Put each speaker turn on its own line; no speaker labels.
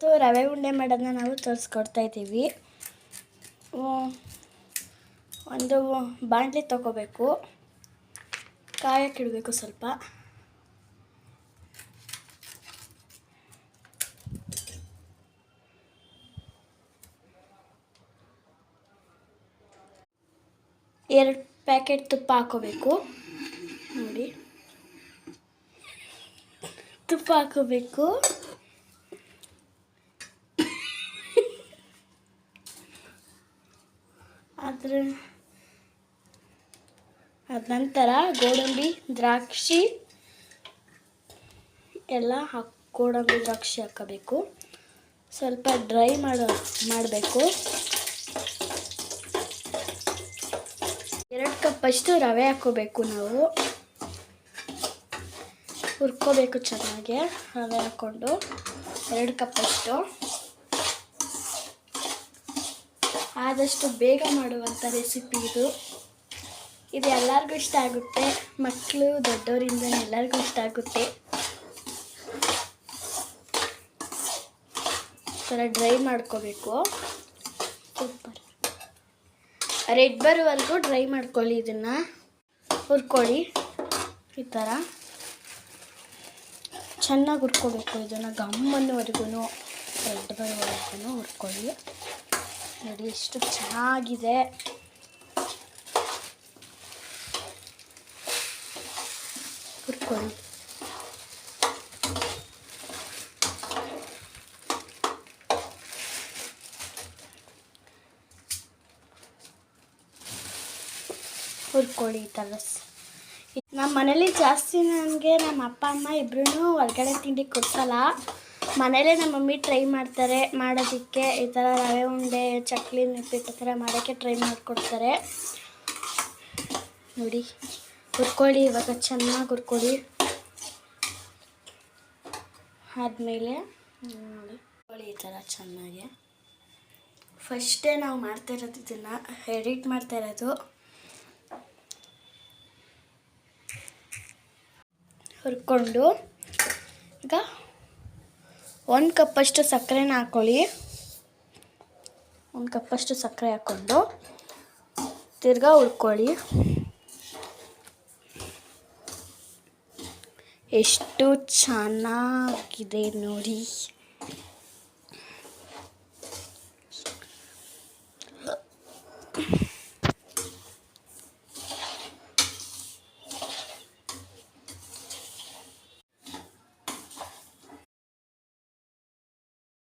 ಇವತ್ತು ರವೆ ಉಂಡೆ ಮಾಡೋದನ್ನ ನಾವು ತೋರಿಸ್ಕೊಡ್ತಾ ಇದ್ದೀವಿ. ಒಂದು ಬಾಣಲಿ ತಗೋಬೇಕು. ಕಾಯಕ್ಕಿಡಬೇಕು ಸ್ವಲ್ಪ. ಎರಡು ಪ್ಯಾಕೆಟ್ ತುಪ್ಪ ಹಾಕೋಬೇಕು. ನೋಡಿ. ತುಪ್ಪ ಹಾಕೋಬೇಕು. ಅದ್ರ ಅದ ನಂತರ ಗೋಡಂಬಿ ದ್ರಾಕ್ಷಿ ಎಲ್ಲ ಹಾಕ್, ಗೋಡಂಬಿ ದ್ರಾಕ್ಷಿ ಹಾಕಬೇಕು. ಸ್ವಲ್ಪ ಡ್ರೈ ಮಾಡೋ, ಮಾಡಬೇಕು. ಎರಡು ಕಪ್ಪಷ್ಟು ರವೆ ಹಾಕೋಬೇಕು ನಾವು. ಹುರ್ಕೋಬೇಕು ಚೆನ್ನಾಗಿ, ರವೆ ಹಾಕ್ಕೊಂಡು. ಎರಡು ಕಪ್ಪಷ್ಟು ಆದಷ್ಟು ಬೇಗ ಮಾಡುವಂಥ ರೆಸಿಪಿ ಇದು. ಇದು ಎಲ್ಲರಿಗೂ ಇಷ್ಟ ಆಗುತ್ತೆ. ಮಕ್ಕಳು ದೊಡ್ಡವರಿಂದ ಎಲ್ಲರಿಗೂ ಇಷ್ಟ ಆಗುತ್ತೆ. ಒಂಥರ ಥರ ಡ್ರೈ ಮಾಡ್ಕೋಬೇಕು ರೆಡ್ ಬರೋವರೆಗೂ ಡ್ರೈ ಮಾಡ್ಕೊಳ್ಳಿ ಇದನ್ನು. ಹುರ್ಕೊಳ್ಳಿ. ಈ ಥರ ಚೆನ್ನಾಗಿ ಹುರ್ಕೋಬೇಕು ಇದನ್ನು ಗಮ್ಮನ್ನುವರೆಗೂ ರೆಡ್ ಬರೋವರೆಗೂ ಹುರ್ಕೊಳ್ಳಿ. ನೋಡಿ ಎಷ್ಟು ಚೆನ್ನಾಗಿದೆ. ಹುರ್ಕೊಳ್ಳಿ ಹುರ್ಕೊಳ್ಳಿ ಈ ಥರ. ನಮ್ಮ ಮನೇಲಿ ಜಾಸ್ತಿ ನನಗೆ ನಮ್ಮ ಅಪ್ಪ, ಅಮ್ಮ ಇಬ್ರು ಹೊರಗಡೆ ತಿಂಡಿ ಕೊಡ್ಸಲ್ಲ. ಮನೇಲೇ ನಮ್ಮ ಮಮ್ಮಿ ಟ್ರೈ ಮಾಡ್ತಾರೆ, ಮಾಡೋದಕ್ಕೆ. ಈ ಥರ ರವೆ ಉಂಡೆ, ಚಕ್ಲಿ ನಿಪ್ಪಿಟ್ಟು ಥರ ಮಾಡೋಕ್ಕೆ ಟ್ರೈ ಮಾಡಿಕೊಡ್ತಾರೆ. ನೋಡಿ, ಹುರ್ಕೊಳ್ಳಿ, ಇವಾಗ ಚೆನ್ನಾಗಿ ಹುರ್ಕೊಳ್ಳಿ. ಆದಮೇಲೆ, ನೋಡಿ. ಈ ಥರ ಚೆನ್ನಾಗಿ. ಫಸ್ಟೇ ನಾವು ಮಾಡ್ತಾ ಇರೋದು ಇದನ್ನು ಎಡಿಟ್ ಮಾಡ್ತಾ ಇರೋದು. ಹುರ್ಕೊಂಡು, ಈಗ ಒಂದು ಕಪ್ಪಷ್ಟು ಸಕ್ಕರೆನ ಹಾಕ್ಕೊಳ್ಳಿ ಒಂದು ಕಪ್ಪಷ್ಟು ಸಕ್ಕರೆ ಹಾಕ್ಕೊಂಡು ತಿರ್ಗಾ ಉಳ್ಕೊಳ್ಳಿ ಎಷ್ಟು ಚೆನ್ನಾಗಿದೆ ನೋಡಿ.